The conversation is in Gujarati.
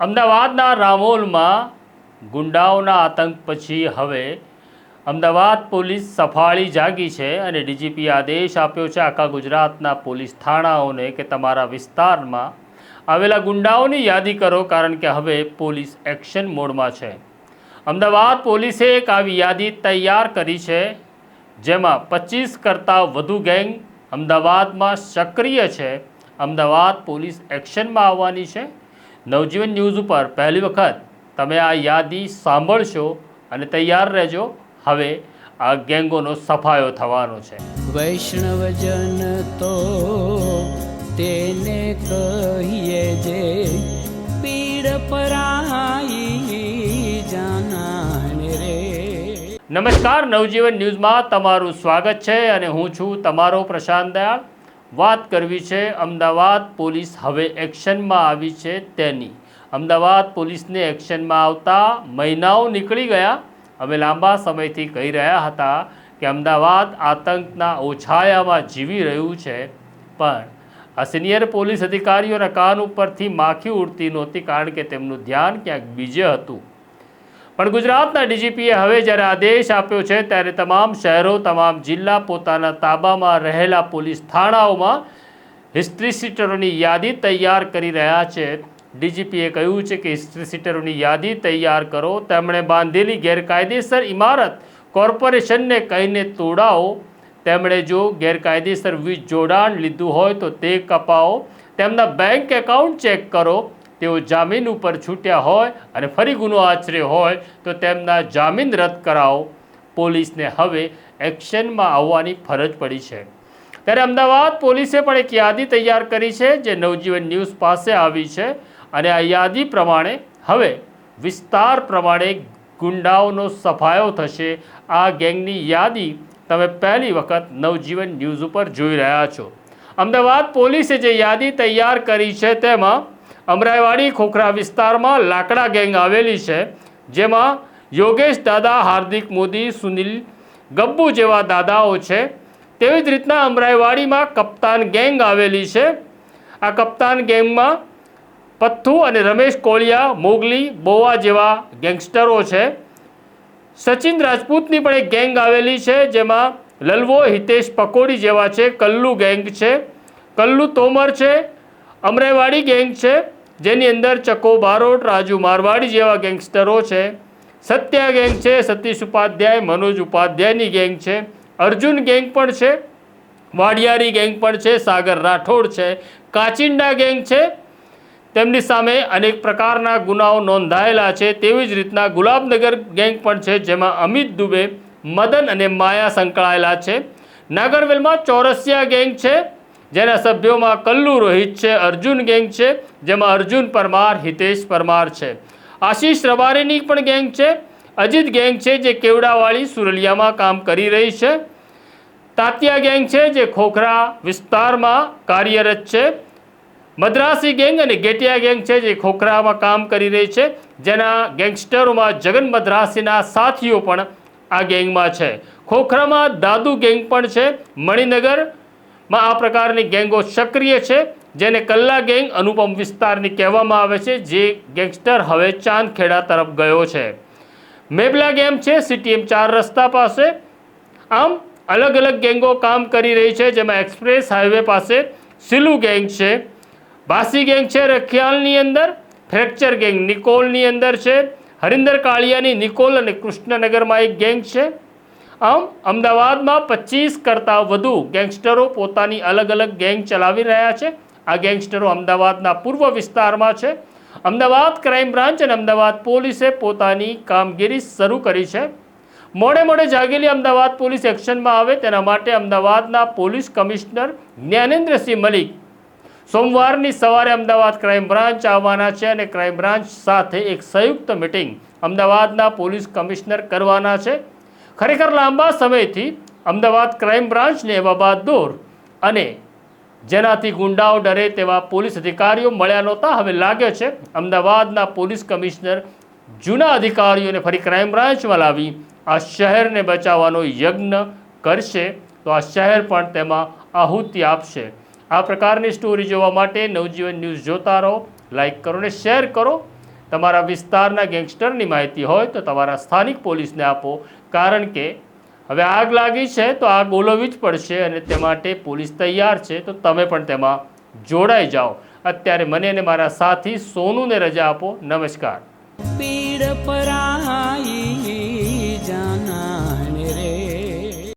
અમદાવાદના રામોલમાં ગુંડાઓના આતંક પછી હવે અમદાવાદ પોલીસ સફાળી જાગી છે અને ડીજીપીએ આદેશ આપ્યો છે આખા ગુજરાતના પોલીસ થાણાઓને કે તમારા વિસ્તારમાં આવેલા ગુંડાઓની યાદી કરો કારણ કે હવે પોલીસ એક્શન મોડમાં છે. અમદાવાદ પોલીસે એક આવી યાદી તૈયાર કરી છે જેમાં પચીસ કરતાં વધુ ગેંગ અમદાવાદમાં સક્રિય છે. અમદાવાદ પોલીસ એક્શનમાં આવવાની છે. નવજીવન ન્યૂઝ ઉપર પહેલી વખત તમે આ યાદી સાંભળશો અને તૈયાર રહેજો. હવે આ ગેંગોનો સફાયો થવાનો છે. વૈષ્ણવજન તો તેને કહીએ જે પીડ પરાઈ જાનાને રે. નમસ્કાર નવજીવન ન્યૂઝમાં તમારું સ્વાગત છે અને હું છું તમારો પ્રશાંત દયાળ. વાત કરવી છે અમદાવાદ પોલીસ હવે એક્શનમાં આવી છે તેની. અમદાવાદ પોલીસને એક્શનમાં આવતા મહિનાઓ નીકળી ગયા. અમે લાંબા સમયથી કહી રહ્યા હતા કે અમદાવાદ આતંકના ઓછાયામાં જીવી રહ્યું છે. પણ આ સિનિયર પોલીસ અધિકારીઓના કાન ઉપરથી માખી ઉડતી નહોતી કારણ કે તેમનું ધ્યાન ક્યાંક બીજે હતું. પણ ગુજરાતના ડીજીપીએ હવે જ્યારે આદેશ આપ્યો છે ત્યારે તમામ શહેરો, તમામ જિલ્લા પોતાના તાબામાં રહેલા પોલીસ થાણાઓમાં હિસ્ટ્રી સીટરોની યાદી તૈયાર કરી રહ્યા છે. ડીજીપીએ કહ્યું છે કે હિસ્ટ્રી સીટરોની યાદી તૈયાર કરો. તેમણે બાંધેલી ગેરકાયદેસર ઇમારત કોર્પોરેશનને કહીને તોડાવો. તેમણે જો ગેરકાયદેસર વીજ જોડાણ લીધું હોય તો તે કપાવો. તેમના બેંક એકાઉન્ટ ચેક કરો. તેઓ જામીન ઉપર છૂટ્યા હોય અને ફરી ગુનો આચર્યો હોય, તો તેમના જામીન રદ કરાવો. પોલીસને હવે એક્શનમાં આવવાની ફરજ પડી છે. ત્યારે અમદાવાદ પોલીસે પણ એક યાદી તૈયાર કરી છે, જે નવજીવન ન્યૂઝ પાસે આવી છે અને આ યાદી પ્રમાણે હવે વિસ્તાર પ્રમાણે ગુંડાઓનો સફાયો થશે. આ ગેંગની યાદી તમે પહેલી વખત નવજીવન ન્યૂઝ ઉપર જોઈ રહ્યા છો. અમદાવાદ પોલીસે જે યાદી તૈયાર કરી છે, તેમાં અમરાઈવાડી ખોખરા વિસ્તારમાં લાકડા ગેંગ આવેલી છે, જેમાં યોગેશ દાદા, હાર્દિક મોદી, સુનિલ ગબ્બુ જેવા દાદાઓ છે. તેવી જ રીતના અમરાઈવાડીમાં કપ્તાન ગેંગ આવેલી છે. આ કપ્તાન ગેંગમાં પથ્થુ અને રમેશ કોળિયા, મોગલી, બોવા જેવા ગેંગસ્ટરો છે. સચિન રાજપૂતની પણ એક ગેંગ આવેલી છે, જેમાં લલવો, હિતેશ પકોડી જેવા છે, કલ્લુ ગેંગ છે. કલ્લુ તોમર છે, અમરાઈવાડી ગેંગ છે. જેની અંદર ચકો બારોટ, રાજુ મારવાડી જેવા ગેંગસ્ટરો છે. સત્યા ગેંગ છે, સતીશ ઉપાધ્યાય, મનોજ ઉપાધ્યાયની ગેંગ છે. અર્જુન ગેંગ પણ છે, વાડિયારી ગેંગ પણ છે, સાગર રાઠોડ છે. કાચિંડા ગેંગ છે, તેમની સામે અનેક પ્રકારના ગુનાઓ નોંધાયેલા છે. તેવી જ રીતના ગુલાબનગર ગેંગ પણ છે, જેમાં અમિત દુબે, મદન અને માયા સંકળાયેલા છે. નાગરવેલમાં ચોરસિયા ગેંગ છે જેના સભ્યોમાં કલ્લુ રોહિત છે, અર્જુન ગેંગ છે, જેમાં અર્જુન પરમાર, હિતેશ પરમાર છે. આશીષ રબારીની પણ ગેંગ છે, અજીત ગેંગ છે, જે કેવડાવાળી સુરલિયામાં કામ કરી રહી છે. તાતિયા ગેંગ છે, જે ખોખરા વિસ્તારમાં કાર્યરત છે. મદ્રાસી ગેંગ અને ગેટિયા ગેંગ છે, જે ખોખરામાં કામ કરી રહી છે. જેના ગેંગસ્ટરોમાં જગન મદ્રાસીના સાથીઓ પણ આ ગેંગમાં છે. ખોખરામાં દાદુ ગેંગ પણ છે મણિનગરમાં આ પ્રકારની ગેંગો સક્રિય છે, જેને કલ્લા ગેંગ અનુપમ વિસ્તારની કહેવામાં આવે છે, જે ગેંગસ્ટર હવે ચાંદખેડા તરફ ગયો છે. મેબલા ગેમ છે સીટીએમ ચાર રસ્તા પાસે. આમ, અલગ અલગ ગેંગો કામ કરી રહી છે, જેમાં એક્સપ્રેસ હાઈવે પાસે સિલુ ગેંગ છે, બાસી ગેંગ છે રખિયાલની અંદર, ફ્રેક્ચર ગેંગ નિકોલની અંદર છે, હરિંદર કાળિયાની, નિકોલ અને કૃષ્ણનગરમાં એક ગેંગ છે. આમ, અમદાવાદમાં પચીસ કરતાં વધુ ગેંગસ્ટરો પોતાની અલગ અલગ ગેંગ ચલાવી રહ્યા છે. આ ગેંગસ્ટરો અમદાવાદના પૂર્વ વિસ્તારમાં છે. અમદાવાદ ક્રાઇમ બ્રાન્ચ અને અમદાવાદ પોલીસે પોતાની કામગીરી શરૂ કરી છે. મોડે મોડે જાગેલી અમદાવાદ પોલીસ એક્શનમાં આવે, તેના માટે અમદાવાદના પોલીસ કમિશનર જ્ઞાનેન્દ્રસિંહ મલિક સોમવારની સવારે અમદાવાદ ક્રાઇમ બ્રાન્ચ આવવાના છે અને ક્રાઇમ બ્રાન્ચ સાથે એક સંયુક્ત મિટિંગ અમદાવાદના પોલીસ કમિશનર કરવાના છે. ખરેખર લાંબા સમયથી અમદાવાદ ક્રાઇમ બ્રાન્ચને એવા બહાદુર અને જેનાથી ગુંડાઓ ડરે તેવા પોલીસ અધિકારીઓ મળ્યા નહોતા. હવે લાગે છે અમદાવાદના પોલીસ કમિશનર જૂના અધિકારીઓને ફરી ક્રાઇમ બ્રાન્ચમાં લાવી આ શહેરને બચાવવાનો યજ્ઞ કરશે. તો આ શહેર પણ તેમાં આહુતિ આપશે. આ પ્રકારની સ્ટોરી જોવા માટે નવજીવન ન્યૂઝ જોતા રહો લાઇક કરો અને શેર કરો. તમારા વિસ્તારના ગેંગસ્ટરની માહિતી હોય તો તમારા સ્થાનિક પોલીસને આપો. કારણ કે હવે આગ લાગી છે તો આગ ઓલવવી જ પડશે અને તે માટે પોલીસ તૈયાર છે તો તમે પણ તેમાં જોડાઈ જાઓ. અત્યારે મને અને મારા સાથી સોનુને રજા આપો. નમસ્કાર. પીડ પરાઈ